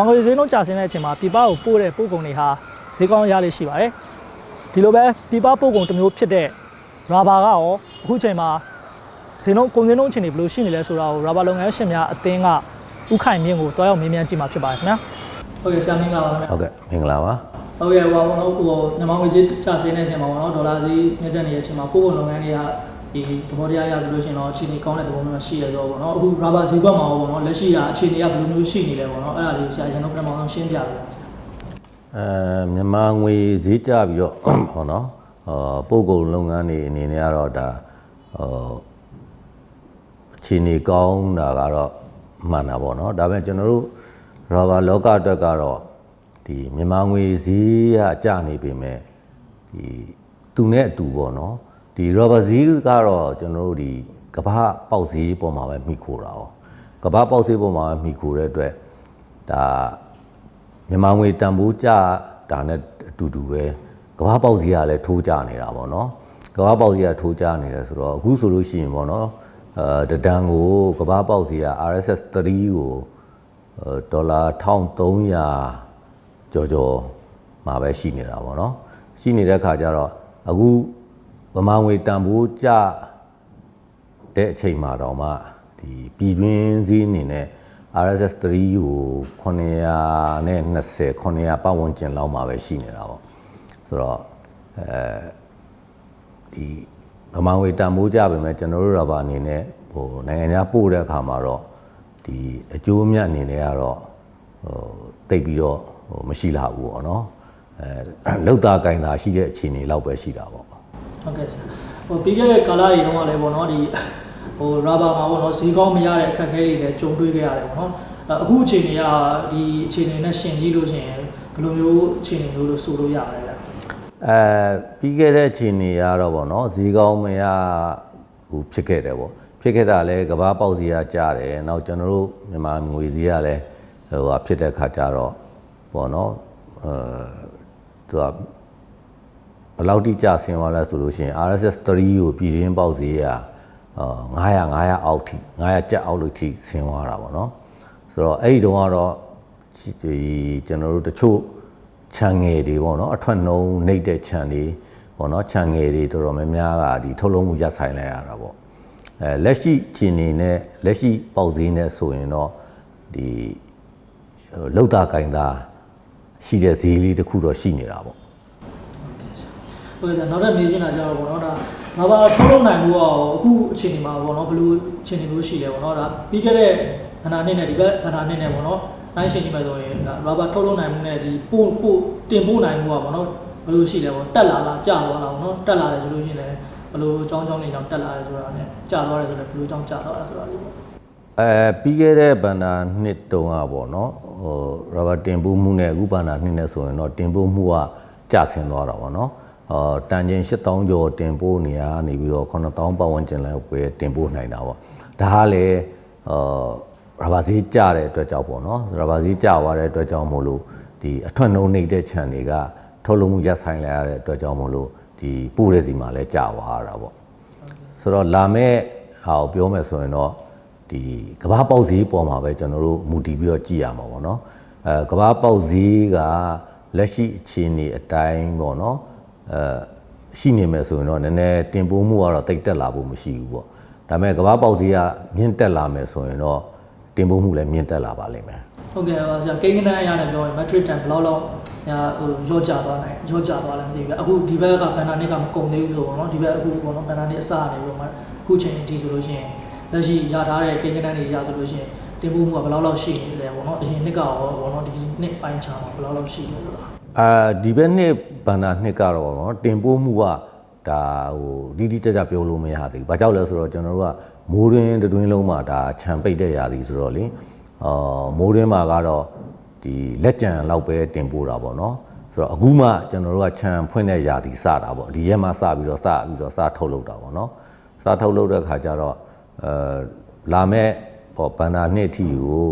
မြန်မာငွေဈေးနှုန်းကျဆင်းတဲ့အချိန်မှာပြည်ပကိုပို့တဲ့ပို့ကုန်တွေဟာဈေးကောင်းရလေးရှိပါတယ်ဒီလိုပဲပြည်ပပို့ကုန်တစ်မျိုးဖြစ်တဲ့ရာဘာကရောအခုချိန်မှာဈေးနှုန်းကုန်ဈေးနှုန်းအခြေအနေဘယ်လိုရှိနေလဲဆိုတာကိုရာဘာလုပ်ငန်းရှင်များအသင်းကဥခိုင်မြင့်ကိုတွားရောက်မေးမြန်းကြည့်မှာဖြစ်ပါတယ်ခင်ဗျာဟုတ်ကဲ့ဆရာမင်္ဂလာပါခင်ဗျာဟုတ်ကဲ့မင်္ဂလာပါဟုတ်ကဲ့ဟိုပါဘောနော်ဟိုမြန်မာငွေကြေးကျဆင်းတဲ့အချိန်မှာပေါ့နော်ဒေါ်လာဈေးမြင့်တက်နေတဲ့အချိန်မှာပို့ကုန်လုပ်ငန်းတွေက ဒီသဘောတရားရဆိုလို့ရှိရင်တော့အခြေအနေကောင်းတဲ့သဘောမျိုးရှိရတော့ပေါ့နော်အခုရာဘာဈေးကွက်မှာပေါ့နော်လက်ရှိကအခြေအနေကဘယ်လိုမျိုးရှိနေလဲပေါ့နော်အဲ့ဒါလေးကိုဆရာကျွန်တော်ပြန်မအောင်ရှင်းပြပေးပါအဲမြန်မာငွေဈေးကျပြီးတော့ဟောနော်အာပို့ကုန်လုပ်ငန်းတွေအနေနဲ့ကတော့ဒါဟောအခြေအနေကောင်းတာကတော့မှန်တာပေါ့နော်ဒါပေမဲ့ကျွန်တော်တို့ရောဘာလောကအတွက်ကတော့ဒီမြန်မာငွေဈေးကကျနေပေမဲ့ဒီသူနဲ့အတူပေါ့နော် ဒီရောဘာဈေးကတော့ကျွန်တော်တို့ဒီကမ္ဘာပေါက်ဈေးပေါ်မှာပဲမိခိုတာ哦ကမ္ဘာပေါက်ဈေးပေါ်မှာပဲမိခိုတဲ့အတွက်ဒါမြန်မာငွေတန်ဖိုးကြတာနဲ့အတူတူပဲကမ္ဘာပေါက်စီကလည်းထိုးကြနေတာပေါ့နော်ကမ္ဘာပေါက်စီကထိုးကြနေတယ်ဆိုတော့အခုဆိုလို့ရှိရင်ပေါ့နော်အဲတဒန်ကိုကမ္ဘာပေါက်စီက RSS 3ကိုအဲဒေါ်လာ1300ကျော်ကျော်မှာပဲရှိနေတာပေါ့နော်ရှိနေတဲ့ခါကျတော့အခု ဗမာငွေတန်ဖိုးကြတဲ့အချိန်မှာတော့မှဒီပြည်တွင်းစည်းအနေနဲ့ RSS 3ကို920 900ပတ်ဝန်းကျင်လောက်မှာပဲရှိနေတာပေါ့ဆိုတော့အဲဒီဗမာငွေတန်မိုးကြပါမယ်ကျွန်တော်တို့ရပါအနေနဲ့ဟိုနိုင်ငံခြားပို့တဲ့အခါမှာတော့ဒီအကျိုးအမြတ်အနေနဲ့ကတော့ဟိုတိတ်ပြီးတော့ဟိုမရှိလာဘူးပေါ့နော်အဲလောက်တာကင်တာရှိတဲ့အခြေအနေလောက်ပဲရှိတာပေါ့ ဟုတ်ကဲ့ဆရာဟိုပြီးခဲ့တဲ့ကာလတွေတုန်းကလည်းပေါ့နော်ဒီဟိုရာဘာမှာပေါ့နော်ဈေးကောင်းမရတဲ့အခက်အခဲတွေလည်းကြုံတွေ့ခဲ့ရတယ်ပေါ့နော်အဲ့အခုအချိန်တွေကဒီအခြေအနေနဲ့ရှင်ကြည့်လို့ရှိရင်ဘယ်လိုမျိုးအခြေအနေမျိုးလို့ဆိုလို့ရပါလဲဗျအဲပြီးခဲ့တဲ့အခြေအနေကတော့ဗောနော်ဈေးကောင်းမရဘူးဖြစ်ခဲ့တယ်ဗောဖြစ်ခဲ့တာလဲကဘာပေါက်စီကကြားတယ်နောက်ကျွန်တော်တို့မြန်မာငွေစည်းကလည်းဟိုဟာဖြစ်တဲ့ခါကျတော့ဗောနော်အဲသူကဘယ် လောက်တိကျဆင်းသွားလဲဆိုလို့ရှိရင် RSS 3ကိုပြည်ရင်းပေါက်စီကအာ900 900အောက်ထိ900ကျပ်အောက်လို့ထိဆင်းသွားတာဗောနော်ဆိုတော့အဲ့ဒီတုန်းကတော့ဒီကျွန်တော်တို့တချို့ခြံငယ်တွေပေါ့နော်အထွက်နှုံးနှိပ်တဲ့ခြံတွေပေါ့နော်ခြံငယ်တွေတော်တော်များများကဒီထုတ်လုံးမှုရပ်ဆိုင်လိုက်ရတာပေါ့အဲလက်ရှိခြင်နေနဲ့လက်ရှိပေါက်သေးနဲ့ဆိုရင်တော့ဒီဟိုလောက်တာကင်တာရှိတဲ့ဈေးလေးတစ်ခုတော့ရှိနေတာပေါ့ ဟုတ်ကဲ့နောက်ထပ်မေးချင်တာကြတော့ပေါ့နော်ဒါဘာဘာထုတ်လုပ်နိုင်မှုရောအခုအချိန်ဒီမှာပေါ့နော်ဘယ်လိုအချိန်ဒီမျိုးရှိလဲပေါ့နော်ဒါပြီးခဲ့တဲ့ခဏနှစ်နဲ့ဒီဘက်ခဏနှစ်နဲ့ပေါ့နော်တိုင်းရှင်ဒီမှာဆိုရင်ဒါဘာဘာထုတ်လုပ်နိုင်မှုနဲ့ဒီပို့ပို့တင်ပို့နိုင်မှုကပေါ့နော်ဘယ်လိုရှိလဲပေါ့တက်လာလားကျသွားလားပေါ့နော်တက်လာတယ်ဆိုလို့ရှိရင်လည်းဘယ်လိုအကြောင်းအကြောင်းတွေကြောင့်တက်လာတယ်ဆိုတာနဲ့ကျသွားတယ်ဆိုလည်းဘယ်လိုအကြောင်းကျသွားတာဆိုတာလေးပေါ့အဲပြီးခဲ့တဲ့ဘန္နာနှစ်တုန်းကပေါ့နော်ဟိုရဘာတင်ပို့မှုနဲ့အခုဘန္နာနှစ်နဲ့ဆိုရင်တော့တင်ပို့မှုကကျဆင်းသွားတာပေါ့နော် အော်တန်ချိန်8000ကျော်တင်ပို့နေရနေပြီးတော့9000ပတ်ဝန်းကျင်လောက်ပဲတင်ပို့နိုင်တာပေါ့ဒါကလည်းအော်ရဘာဈေးကျတဲ့အတွက်ကြောင့်ပေါ့နော်ရဘာဈေးကျသွားတဲ့အတွက်ကြောင့်မို့လို့ဒီအထွက်နှုံးနေတဲ့ခြံတွေကထုတ်လုပ်မှုရပ်ဆိုင်လိုက်ရတဲ့အတွက်ကြောင့်မို့လို့ဒီပို့တဲ့စီမှာလည်းကျသွားတာပေါ့ဆိုတော့လာမဲ့ဟာကိုပြောမယ်ဆိုရင်တော့ဒီကဘာပေါက်ဈေးပေါ်မှာပဲကျွန်တော်တို့မူတည်ပြီးတော့ကြည့်ရမှာပေါ့နော်အဲကဘာပေါက်ဈေးကလက်ရှိအခြေအနေအတိုင်းပေါ့နော် အဲရှိနေမယ်ဆိုရင်တော့နည်းနည်းတင်ပိုးမှုကတော့တိတ်တက်လာဖို့မရှိဘူးပေါ့ဒါပေမဲ့ကမ္ဘာပေါက်ဈေးကမြင့်တက်လာမယ်ဆိုရင်တော့တင်ပိုးမှုလည်းမြင့်တက်လာပါလိမ့်မယ်ဟုတ်ကဲ့ပါဆရာကိန်းကနန်းအရာလည်းပြောရင် metric ton ဘယ်လောက်လောက်ဟိုရော့ကြသွားနိုင်ရော့ကြသွားလည်းမသိဘူးအခုဒီဘက်ကဘန်နာနစ်ကမကုန်သေးဘူးဆိုတော့နော်ဒီဘက်အခုပေါ့နော်ဘန်နာနစ်အစရတယ်ပြောမှာအခုချိန်ဒီဆိုလို့ရှိရင်လက်ရှိရထားတဲ့ကိန်းကနန်းတွေရဆိုလို့ရှိရင်တင်ပို့မှုကဘယ်လောက်လောက်ရှိနေလဲပေါ့နော်အရင်နှစ်ကရောပေါ့နော်ဒီနှစ်ပိုင်းချာမှာဘယ်လောက်လောက်ရှိနေလဲအာဒီဘက်နှစ် ဘန်နာနှစ်ကတော့ပေါ့နော်တင်ပို့မှုကဒါဟိုဒီဒီတက်ကြပြောလို့မရသေးဘူး။ဘာကြောင့်လဲဆိုတော့ကျွန်တော်တို့ကမိုးရင်းတွင်းလုံးမှာဒါခြံပိတ်တဲ့ရာသီဆိုတော့လေအော်မိုးရင်းမှာကတော့ဒီလက်ကြံလောက်ပဲတင်ပို့တာပေါ့နော်။ဆိုတော့အခုမှကျွန်တော်တို့ကခြံဖွင့်တဲ့ရာသီစတာပေါ့။ဒီရက်မှစပြီးတော့စပြီးတော့စထုတ်လုပ်တာပေါ့နော်။စထုတ်လုပ်တဲ့ခါကျတော့အဲလာမဲ့ပေါ့ဘန်နာနှစ်အထိကို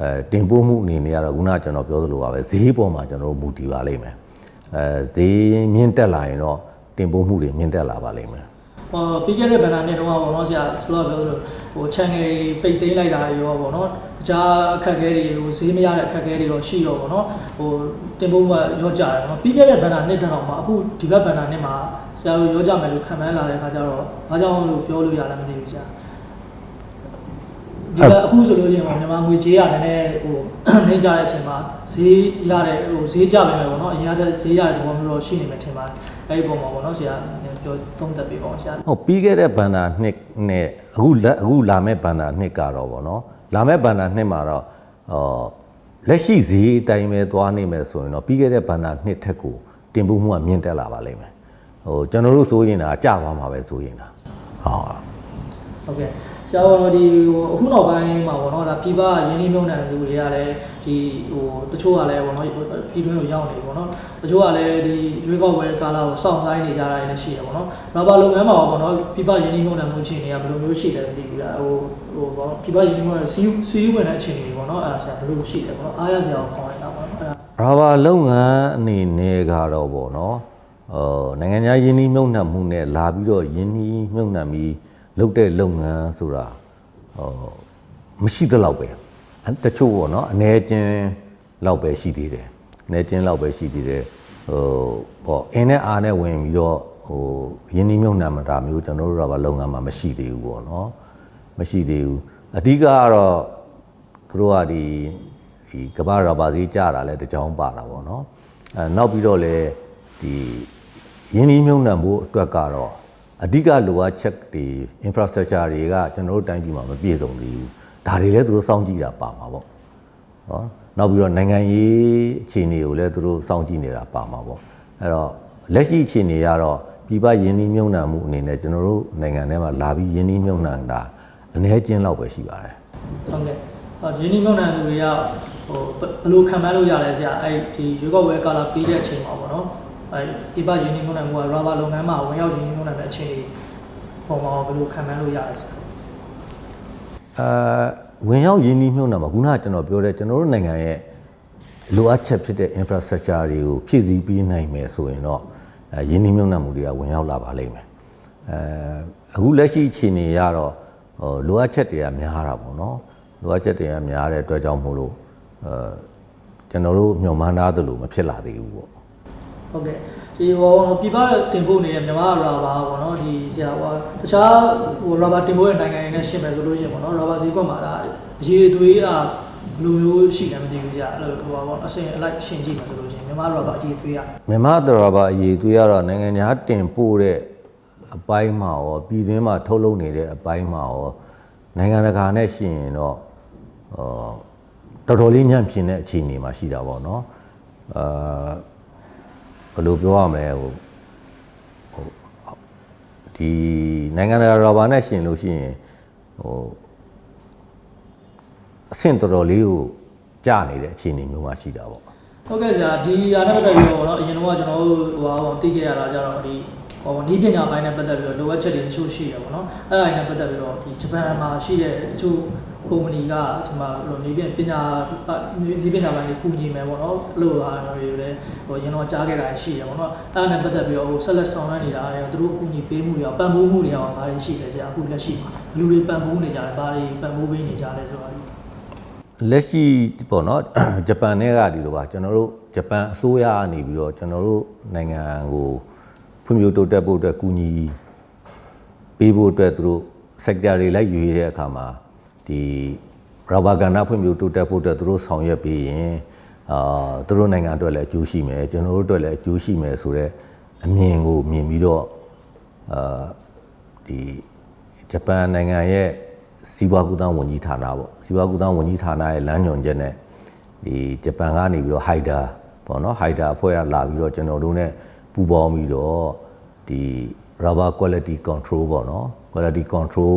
အဲတင်ပို့မှုအနေနဲ့ကတော့ခုနကျွန်တော်ပြောသလိုပါပဲဈေးပေါ်မှာကျွန်တော်တို့မူတည်ပါလိမ့်မယ်။ အဲဈေးမြင့်တက်လာရင်တော့တင်ပို့မှုတွေမြင့်တက်လာပါလိမ့်မယ်ဟဟောပြီးခဲ့တဲ့ဘဏ္ဍာနှစ်တုန်းကပေါ့နော်ဆရာဆိုတော့ပြောလို့ဟို channel ပိတ်သိမ်းလိုက်တာရောပေါ့နော်တခြားအခက်အခဲတွေဟိုဈေးမရတဲ့အခက်အခဲတွေတော့ရှိတော့ပေါ့နော်ဟိုတင်ဖို့ကရောကြတယ်ပေါ့နော်ပြီးခဲ့တဲ့ဘဏ္ဍာနှစ်တောင်မှအခုဒီဘက်ဘဏ္ဍာနှစ်မှာဆရာတို့ရောကြမယ်လို့ခံမှန်းလာတဲ့အခါကျတော့ဘာကြောင့်လို့ပြောလို့ရလဲမသိဘူးဆရာ ဒီကအခုဆိုလို့ချင်းပေါ့မြန်မာငွေကြေးရတယ်နဲ့ဟိုနေကြတဲ့အချိန်မှာဈေးရတဲ့ဟိုဈေးကြပဲမယ်ပေါ့နော်အရင်ကဈေးရတဲ့သဘောမျိုးတော့ရှိနေမယ်ထင်ပါတယ်အဲ့ဒီပုံမှာပေါ့နော်ဆရာပြောသုံးသပ်ပေးပါဦးဆရာဟုတ်ပြီးခဲ့တဲ့ဘန္တာနှစ်နဲ့အခုလက်အခုလာမဲ့ဘန္တာနှစ်ကတော့ဗောနော်လာမဲ့ဘန္တာနှစ်မှာတော့အော်လက်ရှိဈေးအတိုင်းပဲသွားနေမယ်ဆိုရင်တော့ပြီးခဲ့တဲ့ဘန္တာနှစ်ထက်ကိုတင်ပို့မှုကမြင့်တက်လာပါလိမ့်မယ်ဟိုကျွန်တော်တို့စိုးရင်တာကျသွားမှာပဲစိုးရင်တာဟုတ် ဟုတ်ကဲ့ဆရာတော်ဒီဟိုအခုနောက်ပိုင်းမှာပေါ့နော်ဒါပြပရင်းနှီးမြှုပ်နှံလူတွေကလည်းဒီဟိုတချို့ကလည်းပေါ့နော်ပြည်တွင်းကိုရောက်နေပေါ့နော်တချို့ကလည်းဒီရွေးကောက်ပွဲကာလကိုစောင့်ဆိုင်နေကြတာလည်းရှိတယ်ပေါ့နော်ရာဘာလုပ်ငန်းမှာပေါ့နော်ပြပရင်းနှီးမြှုပ်နှံမှုအခြေအနေကဘယ်လိုမျိုးရှိတယ်မသိဘူးကြာဟိုဟိုပေါ့ပြပရင်းနှီးမြှုပ်နှံစီးစီးဝင်တဲ့အခြေအနေတွေပေါ့နော်အဲ့ဒါဆရာဘယ်လိုရှိတယ်ပေါ့နော်အားရစရာကိုခေါင်းလိုက်တာပေါ့နော်အဲ့ဒါရာဘာလုပ်ငန်းအနေနဲ့ကတော့ဗောနော်အော်နိုင်ငံခြားယင်းနှီးမြုပ်နှံမှုနဲ့လာပြီးတော့ယင်းနှီးမြုပ်နှံပြီး လုပ်တဲ့လုပ်ငန်းဆိုတာဟောမရှိသလောက်ပဲအတချို့ဗောနော်အနေချင်းလောက်ပဲရှိသေးတယ်အနေချင်းလောက်ပဲရှိသေးတယ်ဟိုဗောအင်းနဲ့အားနဲ့ဝင်ပြီးတော့ဟိုယင်းနှီးမြုပ်နှံမှာဒါမျိုးကျွန်တော်တို့ရာဘာလုပ်ငန်းမှာမရှိသေးဘူးဗောနော်မရှိသေးဘူးအဓိကကတော့သူတို့ကဒီဒီကမ္ဘာရာဘာဈေးကြတာလဲတကြောင်ပါတာပေါ့နော်အဲနောက်ပြီးတော့လဲဒီယင်းနှီးမြုံနှံဖို့အတွက်ကတော့ အဓိကလိုအပ်ချက်တွေ infrastructure တွေကကျွန်တော်တို့တိုင်းပြည်မှာမပြည့်စုံသေးဘူးဒါတွေလည်းသူတို့စောင့်ကြည့်တာပါမှာပေါ့နော်နောက်ပြီးတော့နိုင်ငံရေးအခြေအနေကိုလည်းသူတို့စောင့်ကြည့်နေတာပါမှာပေါ့အဲ့တော့လက်ရှိအခြေအနေကတော့ပြည်ပယင်းနှီးမြုံနှံမှုအနေနဲ့ကျွန်တော်တို့နိုင်ငံထဲမှာလာပြီးယင်းနှီးမြုံနှံတာအနည်းချင်းလောက်ပဲရှိပါတယ်ဟုတ်ကဲ့အော်ရင်းနှီးမြှုပ်နှံသူတွေကဟိုဘယ်လိုခံမှန်းလို့ရလဲဆရာအဲ့ဒီရွေးကောက်ပွဲကာလပြီးတဲ့အချိန်မှာပေါ့နော် အဲ့ဒီပရင်းနှီးမြှုပ်နှံမှုကရာဘာလုပ်ငန်းမှာဝင်ရောက်ရင်းနှီးမြှုပ်နှံတဲ့အချိန်ပုံမှာဘယ်လိုခံမှန်းလို့ရလဲဆရာအာဝင်ရောက်ရင်းနှီးမြှုပ်နှံမှာခုနကကျွန်တော်ပြောတဲ့ကျွန်တော်တို့နိုင်ငံရဲ့လိုအပ်ချက်ဖြစ်တဲ့ infrastructure တွေကိုဖြည့်ဆည်းပေးနိုင်မယ်ဆိုရင်တော့အဲရင်းနှီးမြှုပ်နှံမှုတွေကဝင်ရောက်လာပါလိမ့်မယ်အဲအခုလက်ရှိအခြေအနေရတော့ဟိုလိုအပ်ချက်တွေကများတာပေါ့နော်လိုအပ်ချက်တွေကများတဲ့အတွက်ကြောင့်မို့လို့အဲကျွန်တော်တို့မျှော်မှန်းထားသလိုမဖြစ်လာသေးဘူးပေါ့ ဟုတ်ကဲ့ဒီဟောပြပတင်ဖို့နေတဲ့မြန်မာရာဘာပေါ့နော်ဒီဆရာဟောတခြားဟိုရာဘာတင်ဖို့တဲ့နိုင်ငံတွေနဲ့ရှင်းမယ်ဆိုလို့ရှိရင်ပေါ့နော်ရာဘာဈေးကွက်မှာဒါအရေးအသွေးအားဘယ်လိုမျိုးရှိတယ်မသိဘူးဆရာအဲ့လိုဟိုပေါ့အစင်အလိုက်ရှင်းကြည့်မယ်ဆိုလို့ရှိရင်မြန်မာရာဘာအရေးအသွေးရမြန်မာရာဘာအရေးအသွေးရတော့နိုင်ငံခြားတင်ဖို့တဲ့အပိုင်းမှာရောပြည်တွင်းမှာထုတ်လုပ်နေတဲ့အပိုင်းမှာရောနိုင်ငံတကာနဲ့ရှင်ရင်တော့ဟောတော်တော်လေးညံ့ပြင်းတဲ့အခြေအနေမှာရှိတာပေါ့နော်အာ ဘယ်လိုပြောရမလဲဟိုဟိုဒီနိုင်ငံတကာရာဘာနဲ့ရှင်လို့ရှိရင်ဟိုအဆင့်တော်တော်လေးကိုကြာနေတဲ့အခြေအနေမျိုးမှာရှိတာပေါ့ ဟုတ်ကဲ့ဆရာဒီဟာနဲ့ပတ်သက်ပြီးတော့เนาะအရင်တော့ကျွန်တော်တို့ဟိုဟာပေါ့သိခဲ့ရတာကြတော့ဒီဟိုနီးပညာပိုင်းနဲ့ပတ်သက်ပြီးတော့လိုအပ်ချက်တွေတချို့ရှိရပါတော့။အဲ့ဒါနဲ့ပတ်သက်ပြီးတော့ဒီဂျပန်မှာရှိတဲ့တချို့ ကုမ္ပဏီကဒီမှာဟိုနီးပညာပညာနီးပညာပိုင်းကိုကူညီမယ်ပေါ့နော်။အဲ့လိုဟာတွေလည်းဟိုရင်တော့ကြားခဲ့တာရှိရပါတော့။အဲ့ဒါနဲ့ပတ်သက်ပြီးတော့ဟိုဆက်လက်ဆောင်ရွက်နေတာတွေသူတို့ကူညီပေးမှုတွေပံ့ပိုးမှုတွေရောဘာတွေရှိလဲဆရာအခုလက်ရှိမှာဘယ်လိုတွေပံ့ပိုးနေကြလဲဘာတွေပံ့ပိုးပေးနေကြလဲဆိုတာလက်ရှိပေါ့နော်ဂျပန်နဲ့ကဒီလိုပါကျွန်တော်တို့ဂျပန်အစိုးရကနေပြီးတော့ကျွန်တော်တို့နိုင်ငံကိုဖွံ့ဖြိုးတိုးတက်ဖို့အတွက်ကူညီပေးဖို့အတွက်သူတို့ sector တွေလိုက်ရွေးတဲ့အခါမှာ ဒီရဘာကဏ္ဍဖွံ့ဖြိုးတိုးတက်ဖို့အတွက်သူတို့ဆောင်ရွက်ပေးရင်အာသူတို့နိုင်ငံအတွက်လည်းအကျိုးရှိမယ်ကျွန်တော်တို့အတွက်လည်းအကျိုးရှိမယ်ဆိုတော့အမြင်ကိုမြင်ပြီးတော့အာဒီဂျပန်နိုင်ငံရဲ့စီးပွားကူးသန်းဝန်ကြီးဌာနပေါ့စီးပွားကူးသန်းဝန်ကြီးဌာနရဲ့လမ်းညွှန်ချက်နဲ့ဒီဂျပန်ကနေပြီးတော့ Haida ပေါ့နော် Haida အဖွဲ့ကလာပြီးတော့ကျွန်တော်တို့ ਨੇ ပူးပေါင်းပြီးတော့ဒီ rubber quality control ပေါ့နော် quality control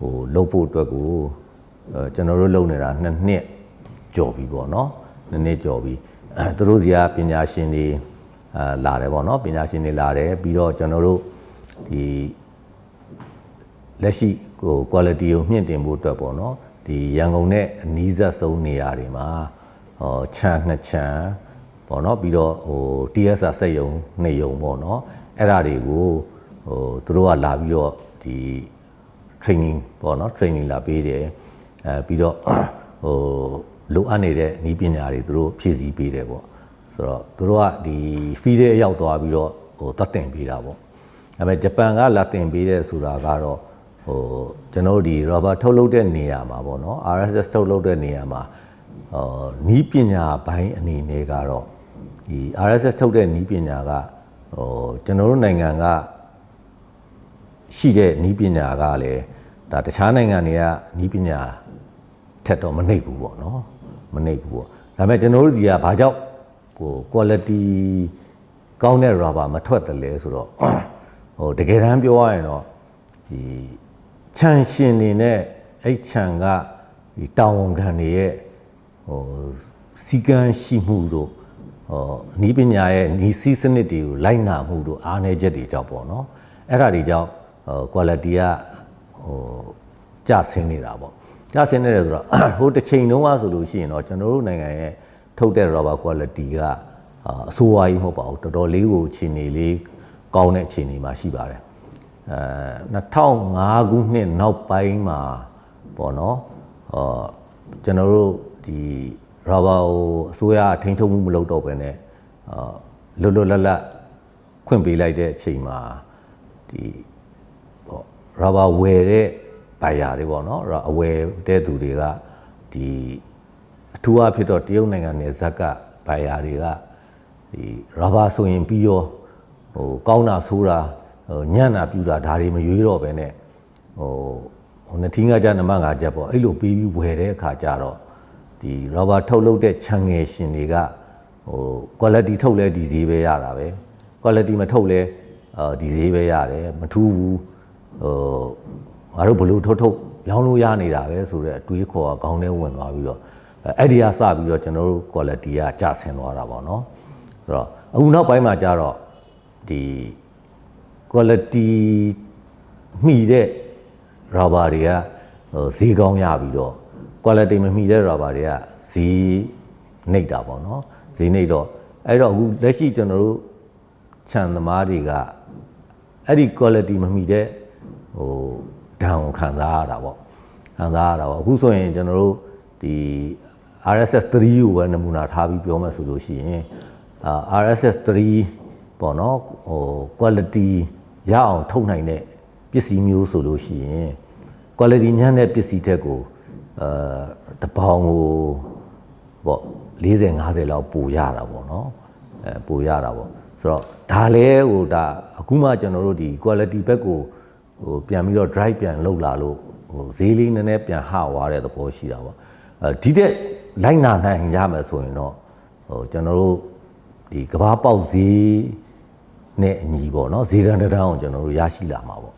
ဟိုလုပ်ဖို့အတွက်ကိုအဲ ကျွန်တော်တို့လုပ်နေတာနှစ်နှစ်ကြော်ပြီပေါ့နော်နှစ်နှစ်ကြော်ပြီအဲသူတို့စီကပညာရှင်တွေအာလာတယ်ပေါ့နော်ပညာရှင်တွေလာတယ်ပြီးတော့ကျွန်တော်တို့ဒီလက်ရှိဟို quality ကိုမြင့်တင်ဖို့အတွက်ပေါ့နော်ဒီရန်ကုန်နဲ့အနီးစပ်ဆုံးနေရာတွေမှာဟောခြံနှစ်ခြံပေါ့နော်ပြီးတော့ဟို TSR စက်ယုံနှစ်ယုံပေါ့နော်အဲ့ဒါတွေကိုဟဟိုသူတို့ကလာပြီးတော့ဒီ training ပေါ့နော် training လာပေးတယ် အဲပြီးတော့ဟိုလိုအပ်နေတဲ့ဤပညာတွေသူတို့ဖြည့်ဆည်းပေးတယ်ပေါ့ဆိုတော့သူတို့ကဒီ field ရဲ့ရောက်သွားပြီးတော့ဟိုတတ်တင်ပေးတာပေါ့ဒါပေမဲ့ဂျပန်ကလာတင်ပေးတဲ့ဆိုတာကတော့ဟိုကျွန်တော်တို့ဒီ rubber ထုတ်လုပ်တဲ့နေရာမှာပေါ့နော် RSS ထုတ်လုပ်တဲ့နေရာမှာဟိုဤပညာဘိုင်းအနေနဲ့ကတော့ဒီ RSS ထုတ်တဲ့ဤပညာကဟိုကျွန်တော်တို့နိုင်ငံကရှိတဲ့နီးပညာကလည်းဒါတခြားနိုင်ငံတွေကနီးပညာ ထက်တော့မနှိပ်ဘူးပေါ့နော်မနှိပ်ဘူးပေါ့ဒါပေမဲ့ကျွန်တော်တို့ဒီကဘာကြောင့်ဟို quality ကောင်းတဲ့ rubber မထွက်တယ်လဲဆိုတော့ဟိုတကယ်တမ်းပြောရရင်တော့ဒီခြံရှင်နေနဲ့အဲ့ခြံကဒီတောင်ဝန်ခံတွေရဲ့ဟိုစီကံရှိမှုတို့ဟိုနီးပညာရဲ့နီးစည်းစနစ်တွေကိုလိုက်နာမှုတို့အားနည်းချက်တွေကြောင့်ပေါ့နော်အဲ့ဒါတွေကြောင့်ဟို quality ကဟိုကျဆင်းနေတာပေါ့ ကျဆင်းနေတယ်ဆိုတော့ဟိုတစ်ချိန်တုန်းကဆိုလို့ရှိရင်တော့ကျွန်တော်တို့နိုင်ငံရဲ့ထုတ်တဲ့ rubber quality ကအာအဆိုးဝါးကြီးမဟုတ်ပါဘူးတော်တော်လေးကိုအခြေအနေလေးကောင်းတဲ့အခြေအနေမှာရှိပါတယ်အဲ2005ခုနှစ်နောက်ပိုင်းမှာပေါ့နော်အာကျွန်တော်တို့ဒီ rubber ကိုအစိုးရထိန်းချုပ်မှုမလုပ်တော့ဘဲနဲ့အာလွတ်လွတ်လပ်လပ်ခွင့်ပေးလိုက်တဲ့အချိန်မှာဒီပေါ့ rubber ဝယ်တဲ့ buyer တွေပေါ့နော်အဝယ်တဲ့သူတွေကဒီအထူးအဖြစ်တော့တရုတ်နိုင်ငံနယ်ဇက်က buyer တွေကဒီ rubber ဆိုရင်ပြီးရောဟိုကောင်းတာဆိုးတာဟိုညံ့တာပြူတာဒါတွေမရွေးတော့ပဲနဲ့ဟိုဟိုနှစ်ထင်းကကြနမငါချက်ပေါ့အဲ့လိုပြီးပြီးဝယ်တဲ့အခါကျတော့ဒီ rubber ထုတ်လုပ်တဲ့ခြံငယ်ရှင်တွေကဟို quality ထုတ်လဲဒီဈေးပဲရတာပဲ quality မထုတ်လဲအာဒီဈေးပဲရတယ်မထူးဘူးဟို ငါတို့ဘလို့ထုတ်ထုတ်ရောင်းလို့ရနေတာပဲဆိုတော့အတွေးခေါ်ကခေါင်းထဲဝင်သွားပြီးတော့အဲ့ဒီကစပြီးတော့ကျွန်တော်တို့ quality ကကျဆင်းသွားတာပေါ့နော်ဆိုတော့အခုနောက်ပိုင်းမှာကျတော့ဒီ quality မှီတဲ့ rubber တွေကဟိုဈေးကောင်းရပြီးတော့ quality မမှီတဲ့ rubber တွေကဈေးနှိပ်တာပေါ့နော်ဈေးနှိပ်တော့အဲ့တော့အခုလက်ရှိကျွန်တော်တို့ခြံသမားတွေကအဲ့ဒီ quality မမှီတဲ့ဟို ဒဏ်ကိုခံစားရတာပေါ့ခံစားရတာပေါ့အခုဆိုရင်ကျွန်တော်တို့ဒီ RSS 3ကိုပဲနမူနာထားပြီးပြောမှဆိုလို့ရှိရင်အာ RSS 3ပေါ့နော်ဟို quality ရအောင်ထုတ်နိုင်တဲ့ပစ္စည်းမျိုးဆိုလို့ရှိရင် quality ညံ့တဲ့ပစ္စည်းတက်ကိုအာတပေါင်ကိုပေါ့40 50လောက်ပိုရတာပေါ့နော်အဲပိုရတာပေါ့ဆိုတော့ဒါလည်းဟိုဒါအခုမှကျွန်တော်တို့ဒီ quality ဘက်ကို ဟိုပြန်ပြီးတော့ drive ပြန်လုပ်လာလို့ဟိုဈေးလေးနည်းနည်းပြန်ဟသွားတဲ့သဘောရှိတာပေါ့အဲဒီတဲ့လိုက်နာနိုင်ရမယ်ဆိုရင်တော့ဟိုကျွန်တော်တို့ဒီကဘာပေါက်ဈေးနဲ့အညီပေါ့နော်ဈေးရန်တန်းအောင်ကျွန်တော်တို့ရရှိလာမှာပေါ့